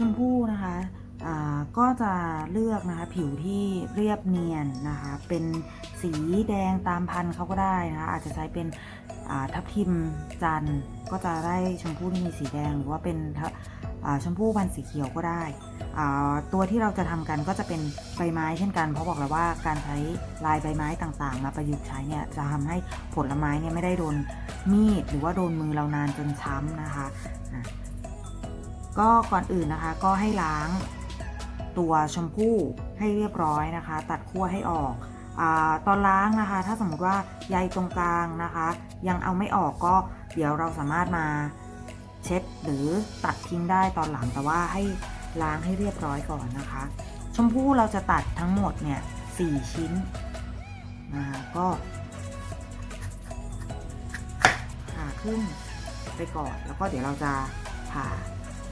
ชมพู่นะคะก็จะเลือกนะคะผิวที่เรียบเนียนนะคะเป็นสีแดงตามพันธุ์เขาก็ได้นะคะอาจจะใช้เป็นทับทิมจันทร์ก็จะได้ชมพู่ที่มีสีแดงหรือว่าเป็นชมพู่พันธุ์สีเขียวก็ได้ ตัวที่เราจะทำกันก็จะเป็นใบไม้เช่นกัน เพราะบอกแล้วว่าการใช้ลายใบไม้ต่างๆ มาประยุกต์ใช้เนี่ยจะทำให้ผลไม้เนี่ยไม่ได้โดนมีดหรือว่าโดนมือเรานานจนช้ำนะคะ ก็ก่อนอื่นนะคะก็ให้ล้างตัวชมพู่ให้เรียบร้อยนะคะ ตัดขั้วให้ออกอตอนล้างนะคะ ถ้าสมมติว่าใยตรงกลางนะคะ ยังเอาไม่ออกก็เดี๋ยวเราสามารถมาเช็ดหรือตัดทิ้งได้ตอนหลังแต่ว่าให้ล้างให้เรียบร้อยก่อนนะคะ ชมพู่เราจะตัดทั้งหมดเนี่ยสี่ชิ้นนะคะก็ผ่าครึ่งไปก่อนแล้วก็เดี๋ยวเราจะผ่า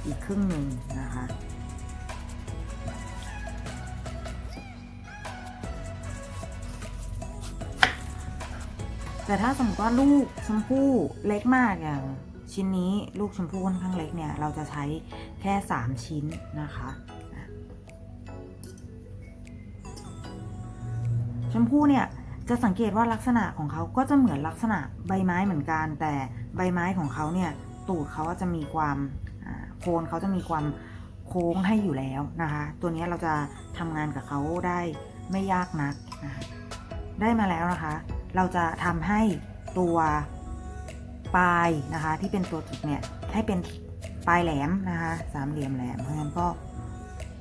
อีกครึ่งหนึ่งนะคะแต่ถ้าสมมติว่าลูกชมพู่เล็กมากอย่างชิ้นนี้ลูกชมพู่ค่อนข้างเล็กเนี่ย เราจะใช้แค่ 3 ชิ้นนะคะ ชมพู่เนี่ยจะสังเกตว่าลักษณะของเขาก็จะเหมือนลักษณะใบไม้เหมือนกัน แต่ใบไม้ของเขาเนี่ยตูดเขาจะมีความ คนเขาจะมีความโค้งให้อยู่แล้วนะคะ ตัวนี้เราจะทำงานกับเขาได้ไม่ยากนักนะคะได้มาแล้วนะคะ เราจะทำให้ตัวปลายนะคะที่เป็นตัวจุดเนี่ยให้เป็นปลายแหลมนะคะสามเหลี่ยมแหลมเพราะฉะนั้นก็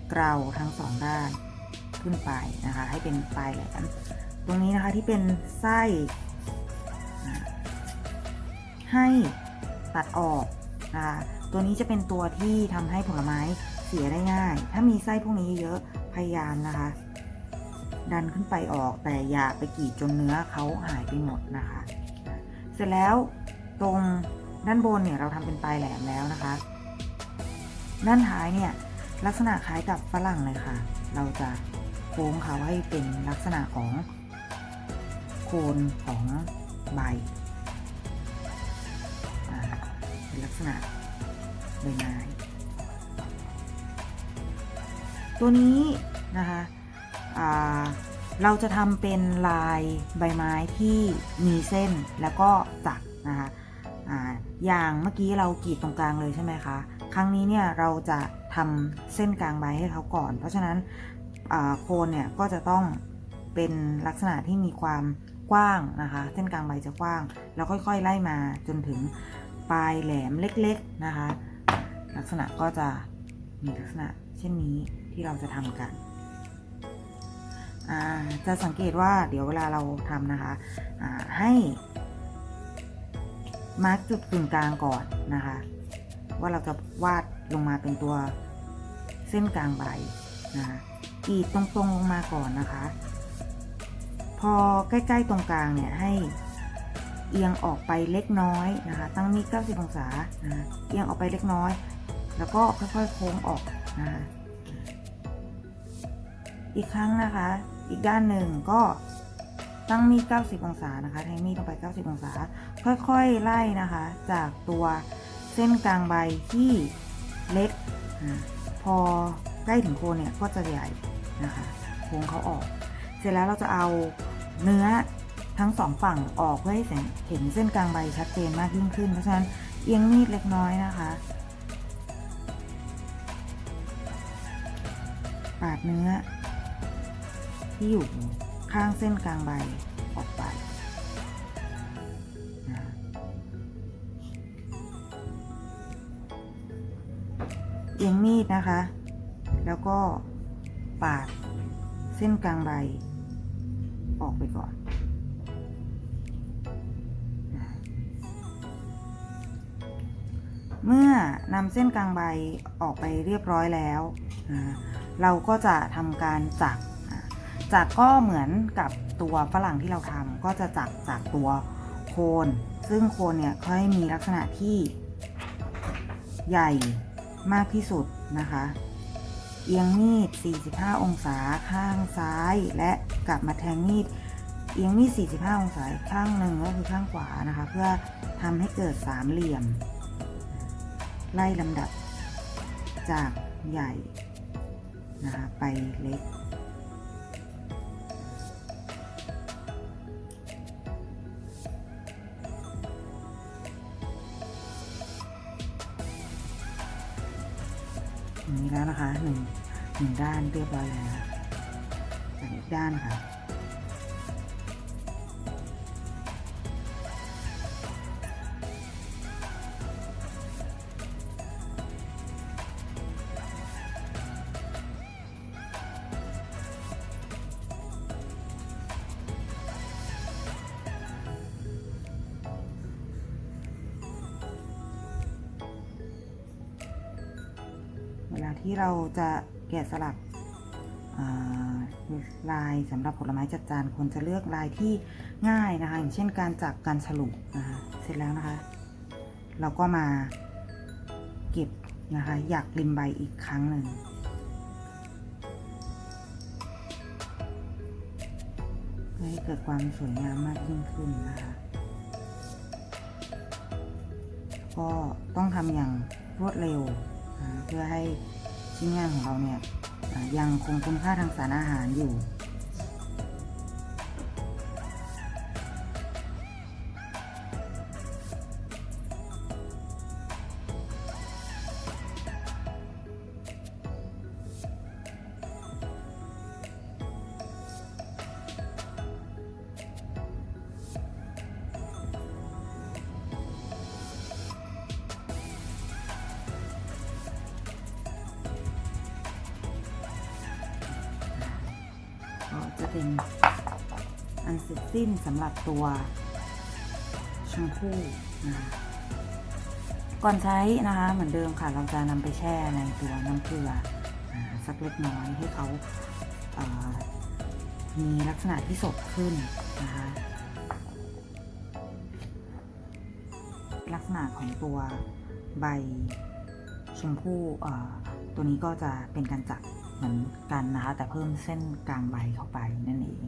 เกลาทั้งสองด้านขึ้นไปนะคะ ให้เป็นปลายแหลมตรงนี้นะคะที่เป็นไส้ให้ตัดออกนะคะ ตัวนี้จะเป็นตัวที่ทำให้ผลไม้เสียได้ง่าย ถ้ามีไส้พวกนี้เยอะพยายามนะคะ ดันขึ้นไปออกแต่อย่าไปกีดจนเนื้อเขาหายไปหมดนะคะ เสร็จแล้วตรงด้านบนเนี่ยเราทำเป็นปลายแหลมแล้วนะคะ ด้านท้ายเนี่ยลักษณะคล้ายกับฝรั่งเลยค่ะ เราจะโค้งเขาให้เป็นลักษณะของโคนของใบเป็นลักษณะ ใบไม้ตัวนี้นะคะเราจะทำเป็นลายใบไม้ที่มีเส้นแล้วก็จักนะคะอย่างเมื่อกี้เรากรีดตรงกลางเลยใช่ไหมคะ ครั้งนี้เนี่ยเราจะทำเส้นกลางใบให้เขาก่อน เพราะฉะนั้นโคนเนี่ยก็จะต้องเป็นลักษณะที่มีความกว้างนะคะ เส้นกลางใบจะกว้าง แล้วค่อยๆไล่มาจนถึงปลายแหลมเล็กๆนะคะ ลักษณะก็จะมีลักษณะเช่นนี้ที่เราจะทำกัน จะสังเกตว่าเดี๋ยวเวลาเราทำนะคะให้มาร์กจุดกึ่งกลางก่อนนะคะ ว่าเราจะวาดลงมาเป็นตัวเส้นกลางใบนะคะกรีดตรงๆลงมาก่อนนะคะ พอใกล้ๆตรงกลางเนี่ยให้เอียงออกไปเล็กน้อยนะคะ ตั้งมีด90องศานะะเอียงออกไปเล็กน้อย แล้วก็ค่อยๆโค้งออกนะคะอีกครั้งนะคะ อีกด้านหนึ่งก็ตั้งมีด 90 องศานะคะแทงมีดลงไป 90 องศา ค่อยๆ ไล่นะคะ จากตัวเส้นกลางใบที่เล็ก พอใกล้ถึงโคนเนี่ยก็จะใหญ่นะคะโค้งเขาออก เสร็จแล้วเราจะเอาเนื้อทั้งสองฝั่งออกเพื่อให้เห็นเส้นกลางใบชัดเจนมากยิ่งขึ้น เพราะฉะนั้นเอียงมีดเล็กน้อยนะคะ ปาดเนื้อ ที่อยู่ข้างเส้นกลางใบออกไปเอียงมีดนะคะ แล้วก็ปาดเส้นกลางใบออกไปก่อน เมื่อนำเส้นกลางใบออกไปเรียบร้อยแล้วนะ เราก็จะทำการจักจักก็เหมือนกับตัวฝรั่งที่เราทำก็จะจักจากตัวโคน ซึ่งโคนเนี่ยเขาให้มีลักษณะที่ใหญ่มากที่สุดนะคะ เอียงมีด 45 องศาข้างซ้ายและกลับมาแทงมีดเอียงมีด 45 องศาข้างหนึ่งก็คือข้างขวานะคะ เพื่อทำให้เกิดสามเหลี่ยม ไล่ลำดับจากใหญ่ นะคะไปเล็กอย่างนี้แล้วนะคะหนึ่งหนึ่งด้านเรียบร้อยแล้วอีกด้านค่ะ ที่เราจะแกะสลักลายสำหรับผลไม้จัดจานควรจะเลือกลายที่ง่ายนะคะ อย่างเช่นการจับการฉลุนะคะ เสร็จแล้วนะคะ เราก็มาเก็บนะคะ อยากริมใบอีกครั้งหนึ่งเพื่อให้เกิดความสวยงามมากยิ่งขึ้นนะคะ ก็ต้องทำอย่างรวดเร็ว เพื่อให้ ชิ้นงานของเราเนี่ยยังคงคุณค่าทางสารอาหารอยู่ เป็นอันเสร็จสิ้นสำหรับตัวชมพู่นะคะก่อนใช้นะคะ เหมือนเดิมค่ะเราจะนำไปแช่ในตัวน้ำเกลือสักเล็กน้อยให้เขาเอ่อมีลักษณะที่สดขึ้นนะคะลักษณะของตัวใบชมพู่ตัวนี้ก็จะเป็นการจับ เหมือนกันนะคะ แต่เพิ่มเส้นกลางใบเข้าไปนั่นเอง